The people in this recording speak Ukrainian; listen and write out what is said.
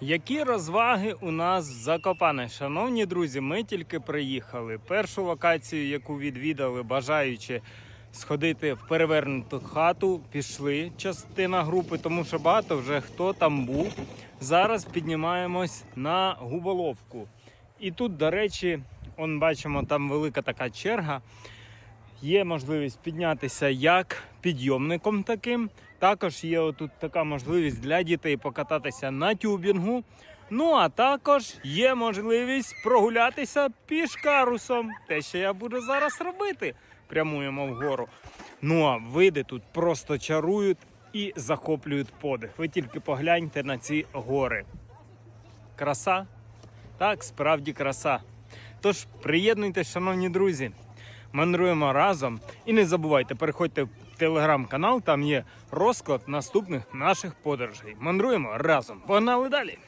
Які розваги у нас в Закопане? Шановні друзі, ми тільки приїхали. Першу локацію, яку відвідали, бажаючи сходити в перевернуту хату, пішли частина групи, тому що багато вже хто там був. Зараз піднімаємось на губоловку. І тут, до речі, он бачимо, там велика така черга. Є можливість піднятися як підйомником таким. Також є отут така можливість для дітей покататися на тюбінгу. Ну а також є можливість прогулятися пішкарусом. Те, що я буду зараз робити. Прямуємо вгору. Ну а види тут просто чарують і захоплюють подих. Ви тільки погляньте на ці гори. Краса? Так, справді краса. Тож приєднуйтесь, шановні друзі. Мандруємо разом. І не забувайте, переходьте в телеграм-канал, там є розклад наступних наших подорожей. Мандруємо разом. Погнали далі!